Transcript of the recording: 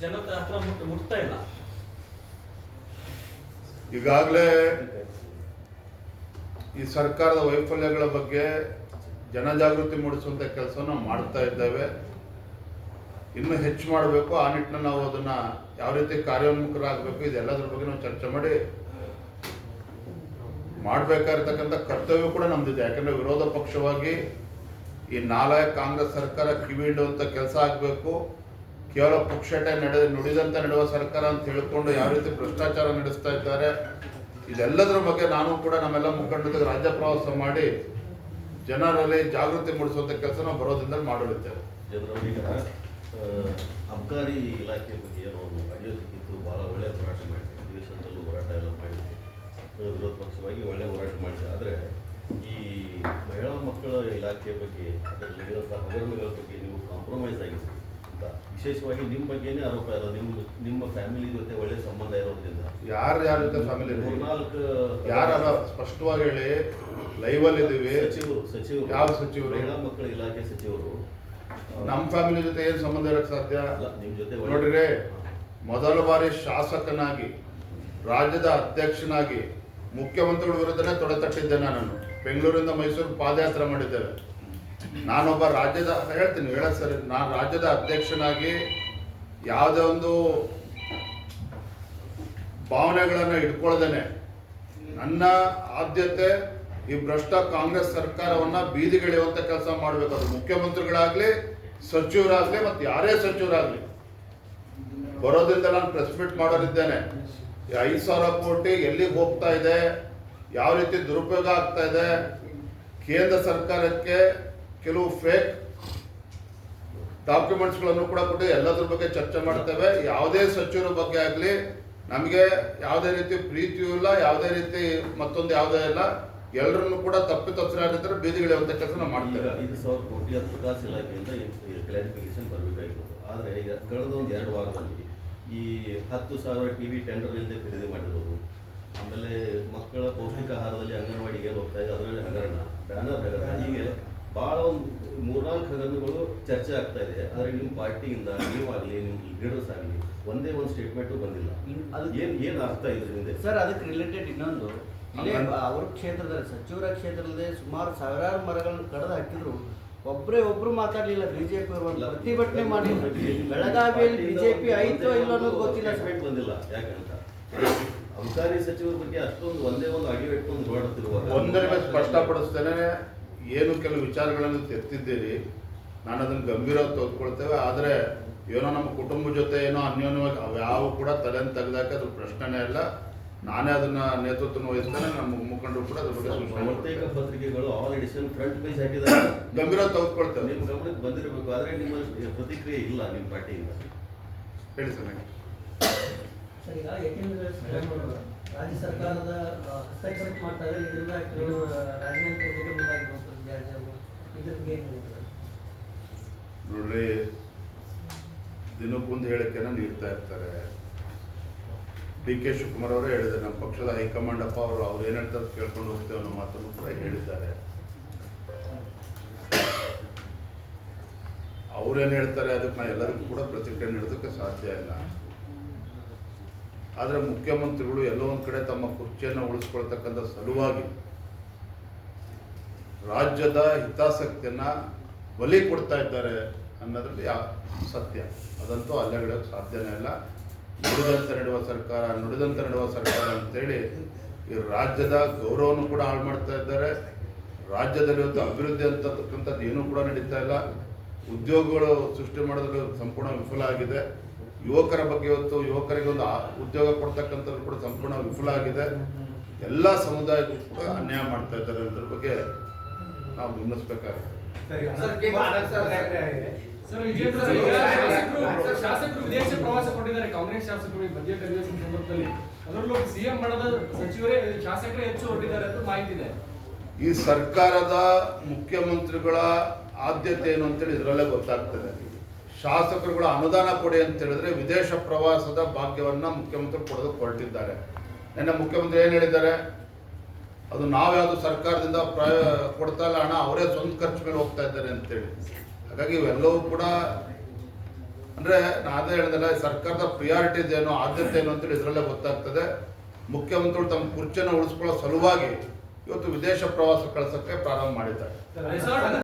ಜನರ ಹತ್ರ ಮುಟ್, ಮುಟ್ತಾ ಇಲ್ಲ. ಈಗಾಗಲೇ ಈ ಸರ್ಕಾರದ ವೈಫಲ್ಯಗಳ ಬಗ್ಗೆ ಜನಜಾಗೃತಿ ಮೂಡಿಸುವಂತ ಕೆಲಸವನ್ನು ಮಾಡ್ತಾ ಇದ್ದೇವೆ. ಇನ್ನು ಹೆಚ್ಚು ಮಾಡಬೇಕು, ಆ ನಿಟ್ಟಿನಲ್ಲಿ ನಾವು ಅದನ್ನ ಯಾವ ರೀತಿ ಕಾರ್ಯೋನ್ಮುಖರಾಗಬೇಕು, ಇದೆಲ್ಲದರ ಬಗ್ಗೆ ನಾವು ಚರ್ಚೆ ಮಾಡಿ ಮಾಡಬೇಕಾಗಿರ್ತಕ್ಕಂಥ ಕರ್ತವ್ಯ ಕೂಡ ನಮ್ದಿದೆ. ಯಾಕಂದ್ರೆ ವಿರೋಧ ಪಕ್ಷವಾಗಿ ಈ ನಾಲಾಯ ಕಾಂಗ್ರೆಸ್ ಸರ್ಕಾರ ಕಿವಿ ಹಿಡುವಂತ ಕೆಲಸ ಆಗಬೇಕು. ಕೇವಲ ಪುಕ್ಷಟೆ ನಡೆ ನುಡಿದಂತೆ ನಡೆಯುವ ಸರ್ಕಾರ ಅಂತ ಹೇಳ್ಕೊಂಡು ಯಾವ ರೀತಿ ಭ್ರಷ್ಟಾಚಾರ ನಡೆಸ್ತಾ ಇದ್ದಾರೆ, ಇದೆಲ್ಲದರ ಬಗ್ಗೆ ನಾನು ಕೂಡ ನಮ್ಮೆಲ್ಲ ಮುಖಂಡರ ರಾಜ್ಯ ಪ್ರವಾಸ ಮಾಡಿ ಜನರಲ್ಲಿ ಜಾಗೃತಿ ಮೂಡಿಸುವಂತ ಕೆಲಸ ನಾವು ಬರೋದ್ರಿಂದ ಮಾಡಿರುತ್ತೇವೆ ಅಬ್ಕಾರಿ ಇಲಾಖೆ ಬಗ್ಗೆ ಏನೋ ಒಂದು ಅಡಿಯೋದಕ್ಕಿತ್ತು ಭಾಳ ಒಳ್ಳೆಯ ಹೋರಾಟ ಮಾಡಿದೆ. ಅಧಿವೇಶನದಲ್ಲೂ ಹೋರಾಟ ಎಲ್ಲ ಮಾಡಿದೆ. ವಿರೋಧ ಪಕ್ಷವಾಗಿ ಒಳ್ಳೆಯ ಹೋರಾಟ ಮಾಡಿದೆ. ಆದರೆ ಈ ಮಹಿಳಾ ಮಕ್ಕಳ ಇಲಾಖೆ ಬಗ್ಗೆ ಅದರಲ್ಲಿರುವಂಥ ಹಗರಣಗಳ ಬಗ್ಗೆ ನೀವು ಕಾಂಪ್ರಮೈಸ್ ಅಂತ ವಿಶೇಷವಾಗಿ ನಿಮ್ಮ ಬಗ್ಗೆನೇ ಆರೋಪ ಇರೋದು. ನಿಮ್ಮ ನಿಮ್ಮ ಫ್ಯಾಮಿಲಿ ಜೊತೆ ಒಳ್ಳೆ ಸಂಬಂಧ ಇರೋದ್ರಿಂದ. ಯಾರು ಯಾರ ಜೊತೆ ಫ್ಯಾಮಿಲಿ ಮೂರ್ನಾಲ್ಕು ಯಾರ ಸ್ಪಷ್ಟವಾಗಿ ಹೇಳಿ ಲೈವ್ ಅಲ್ಲಿ ಇದೀವಿ ಸಚಿವರು ಸಚಿವರು. ಯಾವ ಸಚಿವರು? ಮಹಿಳಾ ಮಕ್ಕಳ ಇಲಾಖೆ ಸಚಿವರು. ನಮ್ಮ ಫ್ಯಾಮಿಲಿ ಜೊತೆ ಏನ್ ಸಂಬಂಧ ಇರಕ್ ಸಾಧ್ಯ? ನಿಮ್ಮ ಜೊತೆ ನೋಡ್ರಿ ಮೊದಲ ಬಾರಿ ಶಾಸಕನಾಗಿ ರಾಜ್ಯದ ಅಧ್ಯಕ್ಷನಾಗಿ ಮುಖ್ಯಮಂತ್ರಿಗಳ ವಿರುದ್ಧನೇ ತೊಡೆ ತಟ್ಟಿದ್ದೆ ನಾನು. ಬೆಂಗಳೂರಿಂದ ಮೈಸೂರು ಪಾದಯಾತ್ರೆ ಮಾಡಿದ್ದೇವೆ ನಾನೊಬ್ಬ ರಾಜ್ಯದ ಹೇಳ್ತೀನಿ, ಹೇಳ ಸರ್, ನಾನು ರಾಜ್ಯದ ಅಧ್ಯಕ್ಷನಾಗಿ ಯಾವುದೇ ಒಂದು ಭಾವನೆಗಳನ್ನು ಇಟ್ಕೊಳ್ದೇನೆ. ನನ್ನ ಆದ್ಯತೆ ಈ ಭ್ರಷ್ಟ ಕಾಂಗ್ರೆಸ್ ಸರ್ಕಾರವನ್ನ ಬೀದಿಗಿಳಿಯುವಂತ ಕೆಲಸ ಮಾಡಬೇಕು. ಅದು ಮುಖ್ಯಮಂತ್ರಿಗಳಾಗ್ಲಿ, ಸಚಿವರಾಗ್ಲಿ, ಮತ್ತೆ ಯಾರೇ ಸಚಿವರಾಗ್ಲಿ. ಬರೋದ್ರಿಂದ ನಾನು ಪ್ರೆಸ್ ಮೀಟ್ ಮಾಡೋರಿದ್ದೇನೆ. ಐದು ಸಾವಿರ ಕೋಟಿ ಎಲ್ಲಿಗೆ ಹೋಗ್ತಾ ಇದೆ? ಯಾವ ರೀತಿ ದುರುಪಯೋಗ ಆಗ್ತಾ ಇದೆ? ಕೇಂದ್ರ ಸರ್ಕಾರಕ್ಕೆ ಕೆಲವು ಫೇಕ್ ಡಾಕ್ಯುಮೆಂಟ್ಸ್ಗಳನ್ನು ಕೂಡ ಕೊಟ್ಟು ಎಲ್ಲದ್ರ ಬಗ್ಗೆ ಚರ್ಚೆ ಮಾಡ್ತೇವೆ. ಯಾವುದೇ ಸಚಿವರ ಬಗ್ಗೆ ಆಗಲಿ, ನಮಗೆ ಯಾವುದೇ ರೀತಿ ಪ್ರೀತಿಯೂ ಇಲ್ಲ, ಯಾವುದೇ ರೀತಿ ಮತ್ತೊಂದು ಯಾವುದೇ ಇಲ್ಲ. ಎಲ್ಲರನ್ನು ಕೂಡ ತಪ್ಪಿ ತಪ್ಪಿತಸ್ಥರಾಗಿದ್ದರೆ ಬೀದಿಗಿಳಿಯುವಂತ ಕೆಲಸ ನಾವು ಮಾಡ್ತೇವೆ. ಐದು ಸಾವಿರ ಕೋಟಿ ಹಣಕಾಸು ಇಲಾಖೆಯಿಂದ ಕ್ಲಾರಿಫಿಕೇಶನ್ ಬರಬೇಕಾಗಿತ್ತು. ಆದರೆ ಈಗ ಕಳೆದ ಒಂದು ಎರಡು ವಾರದಲ್ಲಿ ಈ ಹತ್ತು ಸಾವಿರ ಟಿ ವಿ ಟೆಂಡರ್ ಇಲ್ಲದೆ ಖರೀದಿ ಮಾಡಿರೋದು, ಆಮೇಲೆ ಮಕ್ಕಳ ಪೌಷ್ಟಿಕ ಆಹಾರದಲ್ಲಿ ಅಂಗನವಾಡಿಗೆ ಹೋಗ್ತಾ ಇದೆ ಅದರಲ್ಲಿ ಹಗರಣ, ಬ್ಯಾನರ್ ಹಗರಣ, ಹೀಗೆ ಭಾಳ ಒಂದು ಮೂರ್ನಾಲ್ಕು ಹಗರಣಗಳು ಚರ್ಚೆ ಆಗ್ತಾ ಇದೆ. ಆದರೆ ನಿಮ್ಮ ಪಾರ್ಟಿಯಿಂದ ನೀವಾಗಲಿ ನಿಮ್ಮ ಲೀಡರ್ಸ್ ಆಗಲಿ ಒಂದೇ ಒಂದು ಸ್ಟೇಟ್ಮೆಂಟು ಬಂದಿಲ್ಲ. ಅದು- ಏನು ಏನು ಅರ್ಥ ಇದೆ ಹಿಂದೆ ಸರ್ ಅದಕ್ಕೆ ರಿಲೇಟೆಡ್ ಇನ್ನೊಂದು. ಇಲ್ಲೇ ಅವ್ರ ಕ್ಷೇತ್ರದಲ್ಲಿ ಸಚಿವರ ಕ್ಷೇತ್ರದಲ್ಲಿ ಸುಮಾರು ಸಾವಿರಾರು ಮರಗಳನ್ನು ಕಡ್ದು ಹಾಕಿದ್ರು. ಒಬ್ಬರೇ ಒಬ್ರು ಮಾತಾಡ್ಲಿಲ್ಲ. ಬಿಜೆಪಿ ಅವರು ಪ್ರತಿಭಟನೆ ಮಾಡಿ ಬೆಳಗಾವಿಯಲ್ಲಿ ಬಿಜೆಪಿ ಐತೋ ಇಲ್ಲ ಅನ್ನೋದು ಗೊತ್ತಿಲ್ಲ ಸ್ಟೇಟ್ ಬಂದಿಲ್ಲ. ಯಾಕಂತ? ಅಬಕಾರಿ ಸಚಿವರ ಬಗ್ಗೆ ಅಷ್ಟೊಂದು ಒಂದೇ ಒಂದು ಅಡಿಗೆ ಇಟ್ಕೊಂಡು ಒಂದರ ಮೇಲೆ ಸ್ಪಷ್ಟಪಡಿಸ್ತೇನೆ ಏನು ಕೆಲವು ವಿಚಾರಗಳನ್ನು ತೆತ್ತಿದ್ದೀರಿ ನಾನು ಅದನ್ನು ಗಂಭೀರವಾಗಿ ತೆಗೆದುಕೊಳ್ತೇವೆ ಆದರೆ ಏನೋ ನಮ್ಮ ಕುಟುಂಬ ಜೊತೆ ಏನೋ ಅನ್ಯೋನ್ಯವಾಗಿ ಅವ್ಯಾವ ಕೂಡ ತಲೆಯನ್ನು ತೆಗೆದಾಕ ಅದು ಪ್ರಶ್ನೆನೇ ಇಲ್ಲ. ನಾನೇ ಅದನ್ನ ನೇತೃತ್ವ ವಹಿಸ್ತೇನೆ ನಮ್ಮ ಮುಖಂಡರು ಕೂಡ ಅದ್ರ ಬಗ್ಗೆ ಬಹುತೇಕ ಪತ್ರಿಕೆಗಳು ಆಲ್ ಎಡಿಷನ್ ಫ್ರಂಟ್ ಪೇಜ್ ಹಾಕಿದ್ದಾರೆ. ಗಂಭೀರ ತೆಗೆದುಕೊಳ್ತೇವೆ ನಿಮ್ಮ ಗಮನಕ್ಕೆ ಬಂದಿರಬೇಕು. ಆದರೆ ನಿಮ್ಮ ಪ್ರತಿಕ್ರಿಯೆ ಇಲ್ಲ ನಿಮ್ಮ ಪಾರ್ಟಿಯಿಂದ. ಹೇಳಿ ಸರ್ ರಾಜ್ಯ ಸರ್ಕಾರದ ಹಸ್ತಕ್ಷೇಪ ಮಾಡ್ತಾ ಇದ್ದಾರೆ. ಇದರಿಂದ ಕೆಲವು ಕೊಡಲಿಕ್ಕೆ ಮುಂದಾಗಿರುವಂಥದ್ದು ಜಾರ್ಜ್ ಇದ್ರ ಬಗ್ಗೆ ಏನು ಹೇಳ್ತೀರಾ? ನೋಡ್ರಿ ದಿನಕ್ಕೊಂದು ಹೇಳಿಕೆನ ನೀಡ್ತಾ ಇರ್ತಾರೆ. ಡಿ ಕೆ ಶಿವಕುಮಾರ್ ಅವರೇ ಹೇಳಿದ್ದಾರೆ ನಮ್ಮ ಪಕ್ಷದ ಹೈಕಮಾಂಡ್ ಅಪ್ಪ ಅವರು ಅವ್ರು ಏನ್ ಹೇಳ್ತಾರೆ ಕೇಳ್ಕೊಂಡು ಹೋಗ್ತೇವೆ ಅನ್ನೋ ಮಾತನ್ನು ಕೂಡ ಹೇಳಿದ್ದಾರೆ. ಅವ್ರೇನು ಹೇಳ್ತಾರೆ ಅದಕ್ಕೆ ನಾ ಎಲ್ಲರಿಗೂ ಕೂಡ ಪ್ರತಿಕ್ರಿಯೆ ನೀಡೋದಕ್ಕೆ ಸಾಧ್ಯ ಇಲ್ಲ. ಆದರೆ ಮುಖ್ಯಮಂತ್ರಿಗಳು ಎಲ್ಲೋ ಒಂದ್ ಕಡೆ ತಮ್ಮ ಕುರ್ಚಿಯನ್ನು ಉಳಿಸ್ಕೊಳ್ತಕ್ಕಂಥ ಸಲುವಾಗಿ ರಾಜ್ಯದ ಹಿತಾಸಕ್ತಿಯನ್ನ ಬಲಿ ಕೊಡ್ತಾ ಇದ್ದಾರೆ. ಅನ್ನೋದ್ರಲ್ಲಿ ಯಾ ಸತ್ಯ. ಅದಂತೂ ಅಲ್ಲೆಗಳಕ್ಕೆ ಸಾಧ್ಯನೇ ಇಲ್ಲ. ನುಡಿದಂತೆ ನಡೆಯುವ ಸರ್ಕಾರ, ನುಡಿದಂತೆ ನಡೆಯುವ ಸರ್ಕಾರ ಅಂತೇಳಿ ಈ ರಾಜ್ಯದ ಗೌರವವನ್ನು ಕೂಡ ಹಾಳು ಮಾಡ್ತಾ ಇದ್ದಾರೆ. ರಾಜ್ಯದಲ್ಲಿ ಒಂದು ಅಭಿವೃದ್ಧಿ ಅಂತಕ್ಕಂಥದ್ದು ಏನೂ ಕೂಡ ನಡೀತಾ ಇಲ್ಲ. ಉದ್ಯೋಗಗಳು ಸೃಷ್ಟಿ ಮಾಡೋದ್ರಲ್ಲಿ ಸಂಪೂರ್ಣ ವಿಫಲ ಆಗಿದೆ. ಯುವಕರ ಬಗ್ಗೆ ಇವತ್ತು ಯುವಕರಿಗೆ ಒಂದು ಉದ್ಯೋಗ ಕೊಡ್ತಕ್ಕಂಥದ್ದು ಕೂಡ ಸಂಪೂರ್ಣ ವಿಫಲ ಆಗಿದೆ. ಎಲ್ಲ ಸಮುದಾಯಕ್ಕೂ ಕೂಡ ಅನ್ಯಾಯ ಮಾಡ್ತಾ ಇದ್ದಾರೆ ಅನ್ನೋದ್ರ ಬಗ್ಗೆ ನಾವು ಗಮನಿಸ್ಬೇಕಾಗುತ್ತೆ. ಸರ್ ಶಾಸಕರು ವಿದೇಶ ಪ್ರವಾಸ ಕೊಟ್ಟಿದ್ದಾರೆ ಕಾಂಗ್ರೆಸ್ ಶಾಸಕರು ಬಜೆಟ್ ಅಧಿವೇಶನ ಸಂದರ್ಭದಲ್ಲಿ ಅದರಲ್ಲೂ ಸಿಎಂ ಮಾಡದ ಸಚಿವರೇ ಶಾಸಕರೇ ಹೆಚ್ಚು ಹೊರಟಿದ್ದಾರೆ ಅಂತ ಮಾಹಿತಿ ಇದೆ ಈ ಸರ್ಕಾರದ ಮುಖ್ಯಮಂತ್ರಿಗಳ ಆದ್ಯತೆ ಏನು ಅಂತೇಳಿ ಇದರಲ್ಲೇ ಗೊತ್ತಾಗ್ತದೆ. ಶಾಸಕರುಗಳ ಅನುದಾನ ಕೊಡಿ ಅಂತ ಹೇಳಿದ್ರೆ ವಿದೇಶ ಪ್ರವಾಸದ ಭಾಗ್ಯವನ್ನ ಮುಖ್ಯಮಂತ್ರಿ ಕೊಡೋದಕ್ಕೆ ಹೊರಟಿದ್ದಾರೆ ನಿನ್ನೆ ಮುಖ್ಯಮಂತ್ರಿ ಏನು ಹೇಳಿದ್ದಾರೆ? ಅದು ನಾವ್ಯಾವುದು ಸರ್ಕಾರದಿಂದ ಪ್ರಾಯ ಕೊಡ್ತಾ ಇಲ್ಲ, ಹಣ ಅವರೇ ಸ್ವಂತ ಖರ್ಚು ಮೇಲೆ ಹೋಗ್ತಾ ಇದ್ದಾರೆ ಅಂತೇಳಿ. ಹಾಗಾಗಿ ಇವೆಲ್ಲವೂ ಕೂಡ ಅಂದ್ರೆ ನಾ ಅದೇ ಹೇಳಿದಲ್ಲ ಸರ್ಕಾರದ ಪ್ರಿಯಾರಿಟೀಸ್ ಏನು ಆದ್ಯತೆ ಏನು ಅಂತೇಳಿ ಇದರಲ್ಲೇ ಗೊತ್ತಾಗ್ತದೆ. ಮುಖ್ಯಮಂತ್ರಿಗಳು ತಮ್ಮ ಕುರ್ಚಿಯನ್ನು ಉಳಿಸ್ಕೊಳ್ಳೋ ಸಲುವಾಗಿ ಇವತ್ತು ವಿದೇಶ ಪ್ರವಾಸ ಕಳ್ಸಕ್ಕೆ ಪ್ರಾರಂಭ ಮಾಡಿದ್ದಾರೆ.